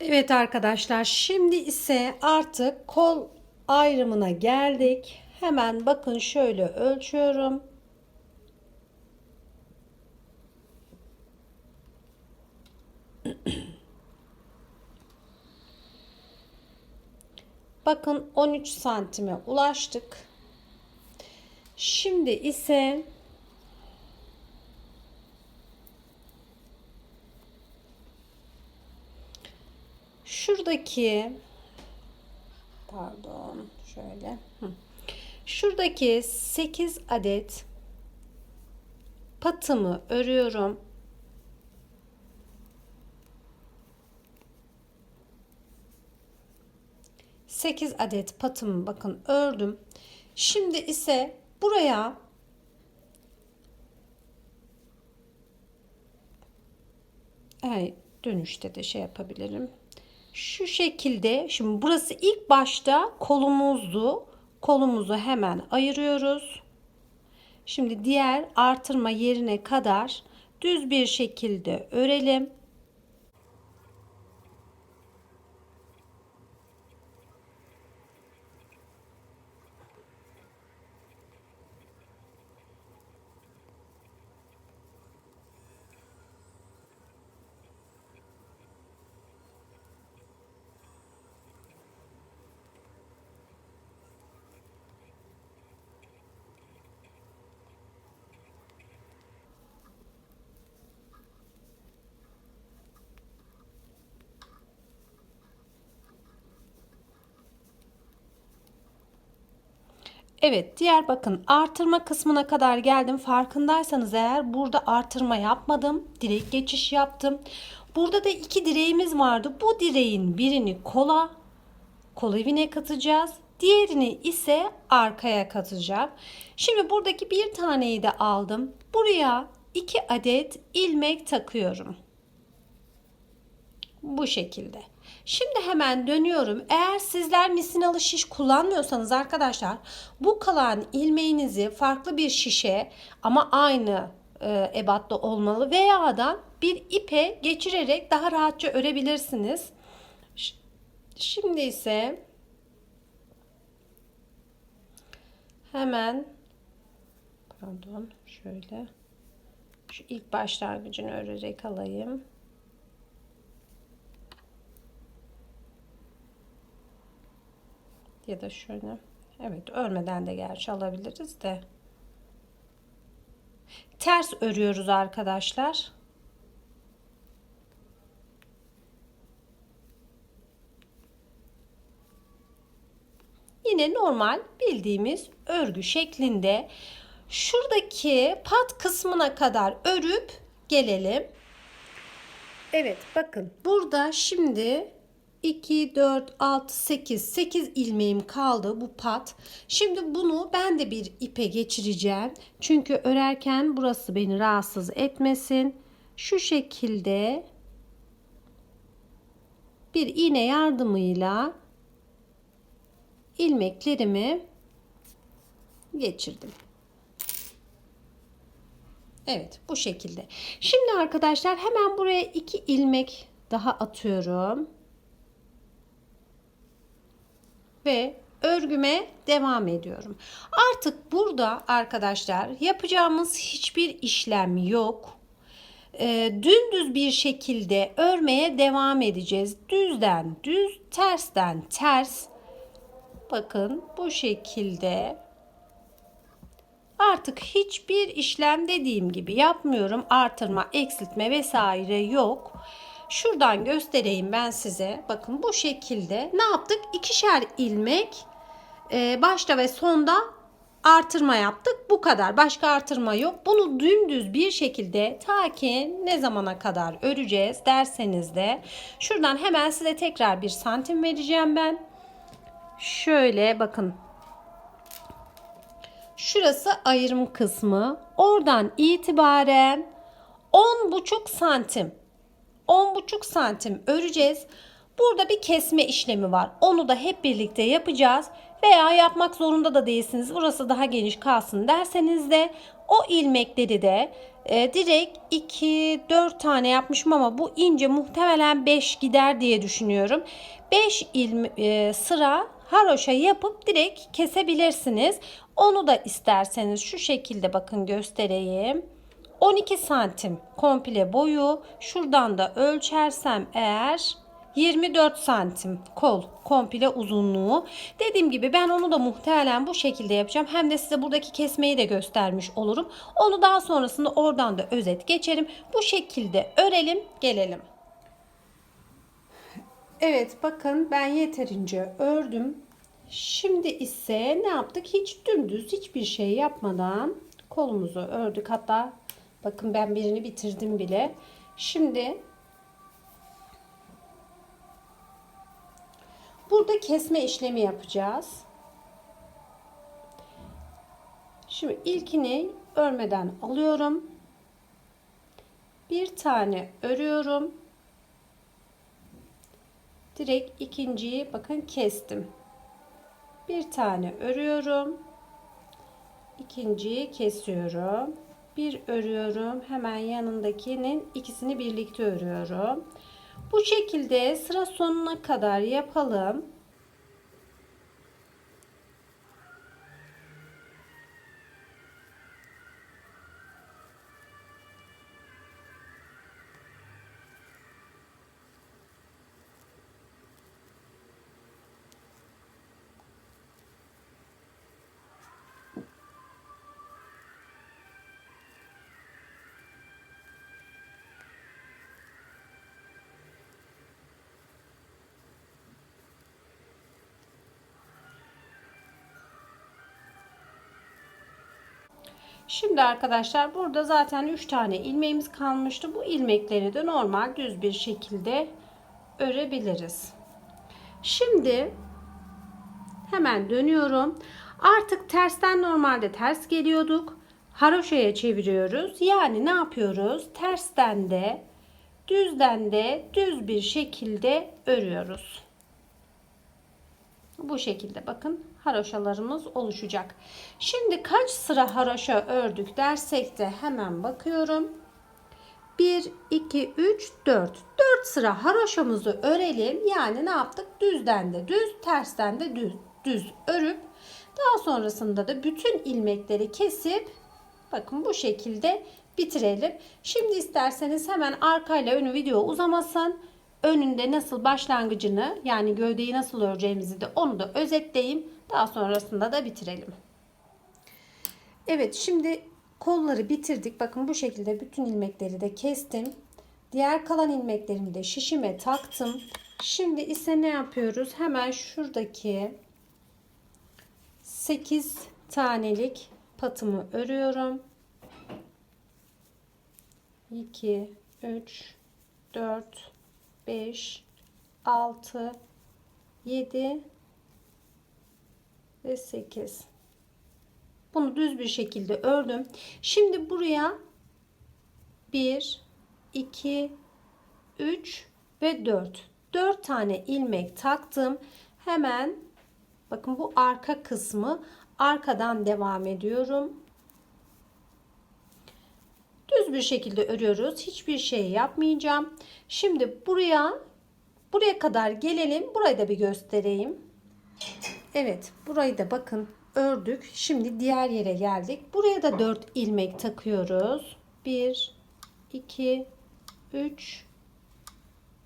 Evet arkadaşlar şimdi ise artık kol ayrımına geldik. Hemen bakın şöyle ölçüyorum. Bakın 13 santime ulaştık. Şimdi ise şuradaki pardon şöyle şuradaki 8 adet patımı örüyorum. Sekiz adet patımı bakın ördüm. Şimdi ise buraya Evet, dönüşte de şey yapabilirim. Şu şekilde şimdi burası ilk başta kolumuzdu. Kolumuzu hemen ayırıyoruz. Şimdi diğer artırma yerine kadar düz bir şekilde örelim. Evet diğer bakın artırma kısmına kadar geldim. Farkındaysanız eğer burada artırma yapmadım. Direkt geçiş yaptım. Burada da iki direğimiz vardı. Bu direğin birini kola, kol evine katacağız. Diğerini ise arkaya katacağım. Şimdi buradaki bir taneyi de aldım. Buraya iki adet ilmek takıyorum. Bu şekilde. Şimdi hemen dönüyorum. Eğer sizler misinalı şiş kullanmıyorsanız arkadaşlar bu kalan ilmeğinizi farklı bir şişe ama aynı e, ebatta olmalı veya da bir ipe geçirerek daha rahatça örebilirsiniz. Şimdi ise hemen pardon şöyle şu ilk başlangıcını örerek alayım. Ya da şöyle. Evet örmeden de gerçi alabiliriz de. Ters örüyoruz arkadaşlar. Yine normal bildiğimiz örgü şeklinde şuradaki pat kısmına kadar örüp gelelim. Evet bakın burada şimdi 2, 4, 6, 8. 8 ilmeğim kaldı bu pat. Şimdi bunu ben de bir ipe geçireceğim. Çünkü örerken burası beni rahatsız etmesin. Şu şekilde bir iğne yardımıyla ilmeklerimi geçirdim. Evet bu şekilde. Şimdi arkadaşlar hemen buraya iki ilmek daha atıyorum. Ve örgüme devam ediyorum. Artık burada arkadaşlar yapacağımız hiçbir işlem yok. E, dümdüz bir şekilde örmeye devam edeceğiz. Düzden düz, tersten ters. Bakın bu şekilde Artık hiçbir işlem dediğim gibi yapmıyorum. Artırma, eksiltme vesaire yok. Şuradan göstereyim ben size. Bakın bu şekilde ne yaptık? İkişer ilmek e, başta ve sonda artırma yaptık. Bu kadar. Başka artırma yok. Bunu dümdüz bir şekilde ta ki ne zamana kadar öreceğiz derseniz de şuradan hemen size tekrar bir santim vereceğim ben. Şöyle bakın. Şurası ayırım kısmı. Oradan itibaren 10,5 santim 10,5 santim öreceğiz. Burada bir kesme işlemi var. Onu da hep birlikte yapacağız. Veya yapmak zorunda da değilsiniz. Burası daha geniş kalsın derseniz de o ilmekleri de e, direkt 2 4 tane yapmışım ama bu ince muhtemelen 5 gider diye düşünüyorum. 5 ilm, e, sıra haroşa yapıp direkt kesebilirsiniz. Onu da isterseniz şu şekilde bakın göstereyim. 12 santim komple boyu. Şuradan da ölçersem eğer 24 santim kol komple uzunluğu. Dediğim gibi ben onu da muhtemelen bu şekilde yapacağım. Hem de size buradaki kesmeyi de göstermiş olurum. Onu daha sonrasında oradan da özet geçerim. Bu şekilde örelim gelelim. Evet bakın ben yeterince ördüm. Şimdi ise ne yaptık? Hiç dümdüz hiçbir şey yapmadan kolumuzu ördük. Hatta bakın ben birini bitirdim bile. Şimdi burada kesme işlemi yapacağız. Şimdi ilkini örmeden alıyorum. Bir tane örüyorum. Direkt ikinciyi bakın kestim. Bir tane örüyorum. İkinciyi kesiyorum. Bir örüyorum. Hemen yanındakinin ikisini birlikte örüyorum. Bu şekilde sıra sonuna kadar yapalım. Şimdi arkadaşlar burada zaten 3 tane ilmeğimiz kalmıştı. Bu ilmekleri de normal düz bir şekilde örebiliriz. Şimdi hemen dönüyorum. Artık tersten normalde ters geliyorduk. Haroşaya çeviriyoruz. Yani ne yapıyoruz? Tersten de düzden de düz bir şekilde örüyoruz. Bu şekilde bakın haroşalarımız oluşacak. Şimdi kaç sıra haroşa ördük dersek de hemen bakıyorum. 1, 2, 3, 4. 4 sıra haroşamızı örelim. Yani ne yaptık? Düzden de düz, tersten de düz, düz örüp daha sonrasında da bütün ilmekleri kesip bakın bu şekilde bitirelim. Şimdi isterseniz hemen arkayla önü video uzamasın önünde nasıl başlangıcını yani gövdeyi nasıl öreceğimizi de onu da özetleyeyim. Daha sonrasında da bitirelim. Evet şimdi kolları bitirdik. Bakın bu şekilde bütün ilmekleri de kestim. Diğer kalan ilmeklerimi de şişime taktım. Şimdi ise ne yapıyoruz? Hemen şuradaki 8 tanelik patımı örüyorum. 2 3 4 5 6 7 ve 8 bunu düz bir şekilde ördüm. Şimdi buraya 1 2 3 ve 4 4 tane ilmek taktım. Hemen bakın bu arka kısmı. Arkadan devam ediyorum düz bir şekilde örüyoruz. Hiçbir şey yapmayacağım. Şimdi buraya buraya kadar gelelim. Burayı da bir göstereyim. Evet, burayı da bakın ördük. Şimdi diğer yere geldik. Buraya da 4 ilmek takıyoruz. 1 2 3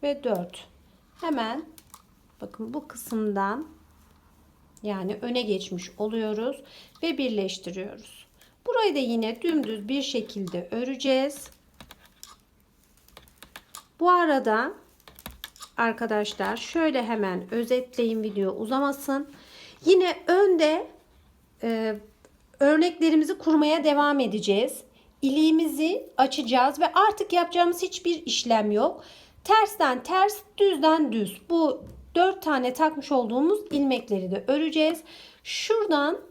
ve 4. Hemen bakın bu kısımdan yani öne geçmiş oluyoruz ve birleştiriyoruz. Burayı da yine dümdüz bir şekilde öreceğiz. Bu arada arkadaşlar şöyle hemen özetleyeyim video uzamasın. Yine önde e, örneklerimizi kurmaya devam edeceğiz. İliğimizi açacağız ve artık yapacağımız hiçbir işlem yok. Tersten ters, düzden düz. Bu 4 tane takmış olduğumuz ilmekleri de öreceğiz. Şuradan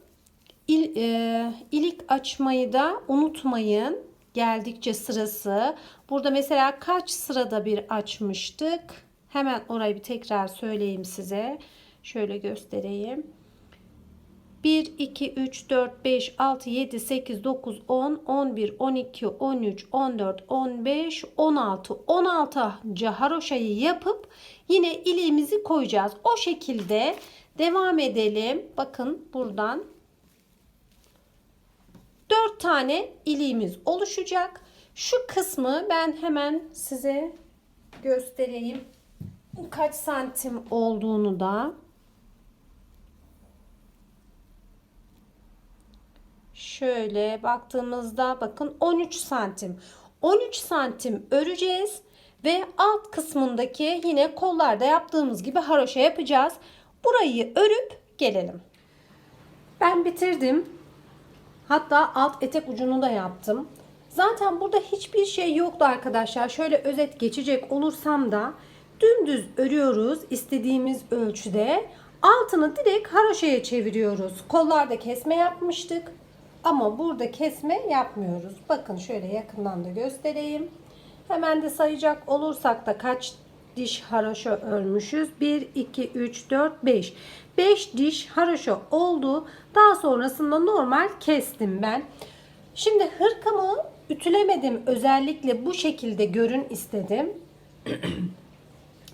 İl, e, ilik açmayı da unutmayın. Geldikçe sırası. Burada mesela kaç sırada bir açmıştık? Hemen orayı bir tekrar söyleyeyim size. Şöyle göstereyim. 1, 2, 3, 4, 5, 6, 7, 8, 9, 10, 11, 12, 13, 14, 15, 16. 16. haroşayı yapıp yine iliğimizi koyacağız. O şekilde devam edelim. Bakın buradan 4 tane iliğimiz oluşacak. Şu kısmı ben hemen size göstereyim. Kaç santim olduğunu da. Şöyle baktığımızda bakın 13 santim. 13 santim öreceğiz ve alt kısmındaki yine kollarda yaptığımız gibi haroşa yapacağız. Burayı örüp gelelim. Ben bitirdim. Hatta alt etek ucunu da yaptım. Zaten burada hiçbir şey yoktu arkadaşlar. Şöyle özet geçecek olursam da dümdüz örüyoruz istediğimiz ölçüde. Altını direkt haroşaya çeviriyoruz. Kollarda kesme yapmıştık. Ama burada kesme yapmıyoruz. Bakın şöyle yakından da göstereyim. Hemen de sayacak olursak da kaç diş haroşa örmüşüz? 1, 2, 3, 4, 5. 5 diş haroşa oldu. Daha sonrasında normal kestim ben. Şimdi hırkamı ütülemedim. Özellikle bu şekilde görün istedim.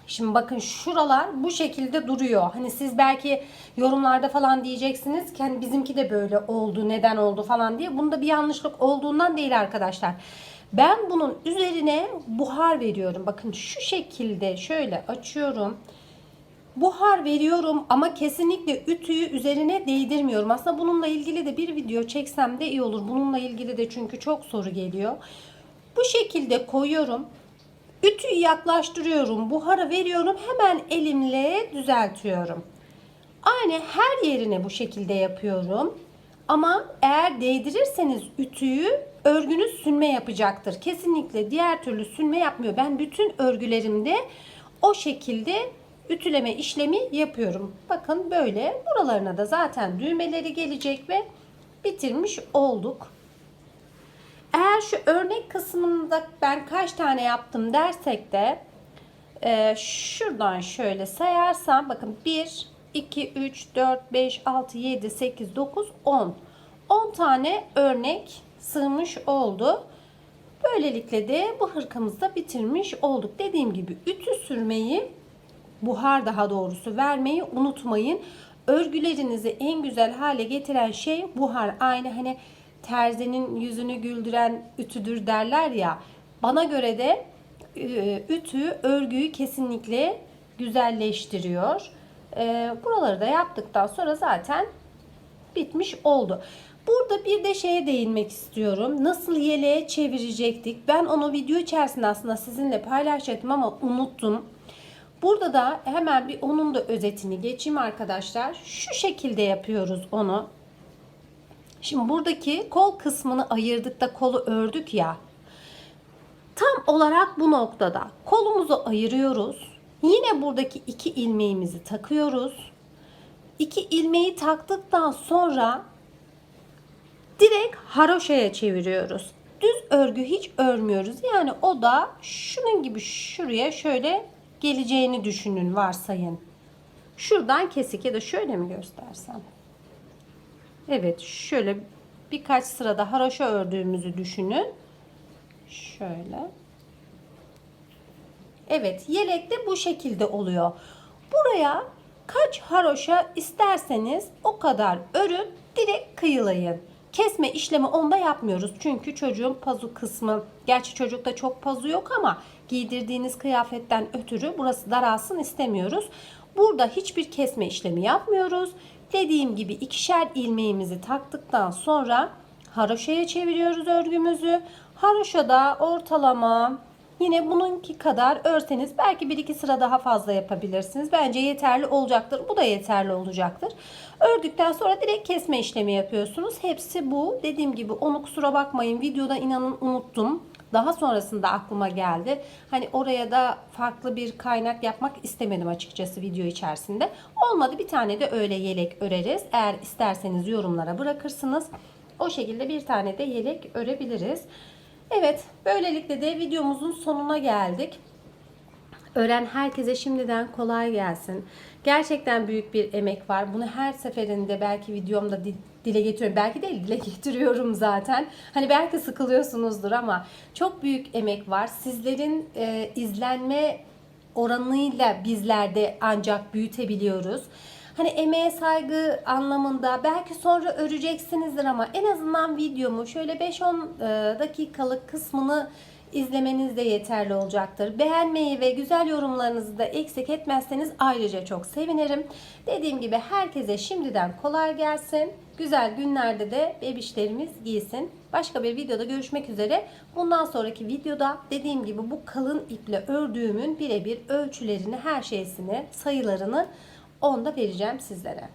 Şimdi bakın şuralar bu şekilde duruyor. Hani siz belki yorumlarda falan diyeceksiniz ki hani bizimki de böyle oldu, neden oldu falan diye. Bunda bir yanlışlık olduğundan değil arkadaşlar. Ben bunun üzerine buhar veriyorum. Bakın şu şekilde şöyle açıyorum. Buhar veriyorum ama kesinlikle ütüyü üzerine değdirmiyorum. Aslında bununla ilgili de bir video çeksem de iyi olur. Bununla ilgili de çünkü çok soru geliyor. Bu şekilde koyuyorum. Ütüyü yaklaştırıyorum. Buharı veriyorum. Hemen elimle düzeltiyorum. Aynı her yerine bu şekilde yapıyorum. Ama eğer değdirirseniz ütüyü örgünüz sünme yapacaktır. Kesinlikle diğer türlü sünme yapmıyor. Ben bütün örgülerimde o şekilde ütüleme işlemi yapıyorum. Bakın böyle buralarına da zaten düğmeleri gelecek ve bitirmiş olduk. Eğer şu örnek kısmında ben kaç tane yaptım dersek de e, şuradan şöyle sayarsam bakın 1, 2, 3, 4, 5, 6, 7, 8, 9, 10. 10 tane örnek sığmış oldu. Böylelikle de bu hırkamızı da bitirmiş olduk. Dediğim gibi ütü sürmeyi, buhar daha doğrusu vermeyi unutmayın. Örgülerinizi en güzel hale getiren şey buhar. Aynı hani terzinin yüzünü güldüren ütüdür derler ya. Bana göre de e, ütü örgüyü kesinlikle güzelleştiriyor. E, buraları da yaptıktan sonra zaten bitmiş oldu. Burada bir de şeye değinmek istiyorum. Nasıl yeleğe çevirecektik? Ben onu video içerisinde aslında sizinle paylaşacaktım ama unuttum. Burada da hemen bir onun da özetini geçeyim arkadaşlar. Şu şekilde yapıyoruz onu. Şimdi buradaki kol kısmını ayırdık da kolu ördük ya. Tam olarak bu noktada kolumuzu ayırıyoruz. Yine buradaki iki ilmeğimizi takıyoruz. İki ilmeği taktıktan sonra direkt haroşaya çeviriyoruz. Düz örgü hiç örmüyoruz. Yani o da şunun gibi şuraya şöyle geleceğini düşünün varsayın. Şuradan kesik ya da şöyle mi göstersem? Evet şöyle birkaç sırada haroşa ördüğümüzü düşünün. Şöyle. Evet yelek de bu şekilde oluyor. Buraya kaç haroşa isterseniz o kadar örün direkt kıyılayın. Kesme işlemi onda yapmıyoruz. Çünkü çocuğun pazu kısmı, gerçi çocukta çok pazu yok ama giydirdiğiniz kıyafetten ötürü burası daralsın istemiyoruz. Burada hiçbir kesme işlemi yapmıyoruz. Dediğim gibi ikişer ilmeğimizi taktıktan sonra haroşaya çeviriyoruz örgümüzü. Haroşada ortalama yine bununki kadar örseniz belki bir iki sıra daha fazla yapabilirsiniz. Bence yeterli olacaktır. Bu da yeterli olacaktır. Ördükten sonra direkt kesme işlemi yapıyorsunuz. Hepsi bu. Dediğim gibi onu kusura bakmayın. Videoda inanın unuttum. Daha sonrasında aklıma geldi. Hani oraya da farklı bir kaynak yapmak istemedim açıkçası video içerisinde. Olmadı bir tane de öyle yelek öreriz. Eğer isterseniz yorumlara bırakırsınız. O şekilde bir tane de yelek örebiliriz. Evet böylelikle de videomuzun sonuna geldik. Öğren herkese şimdiden kolay gelsin. Gerçekten büyük bir emek var. Bunu her seferinde belki videomda di- dile getiriyorum. Belki değil dile getiriyorum zaten. Hani belki sıkılıyorsunuzdur ama çok büyük emek var. Sizlerin e, izlenme oranıyla bizler de ancak büyütebiliyoruz. Hani emeğe saygı anlamında belki sonra öreceksinizdir ama en azından videomu şöyle 5-10 e, dakikalık kısmını izlemeniz de yeterli olacaktır. Beğenmeyi ve güzel yorumlarınızı da eksik etmezseniz ayrıca çok sevinirim. Dediğim gibi herkese şimdiden kolay gelsin. Güzel günlerde de bebişlerimiz giysin. Başka bir videoda görüşmek üzere. Bundan sonraki videoda dediğim gibi bu kalın iple ördüğümün birebir ölçülerini, her şeysini, sayılarını onda vereceğim sizlere.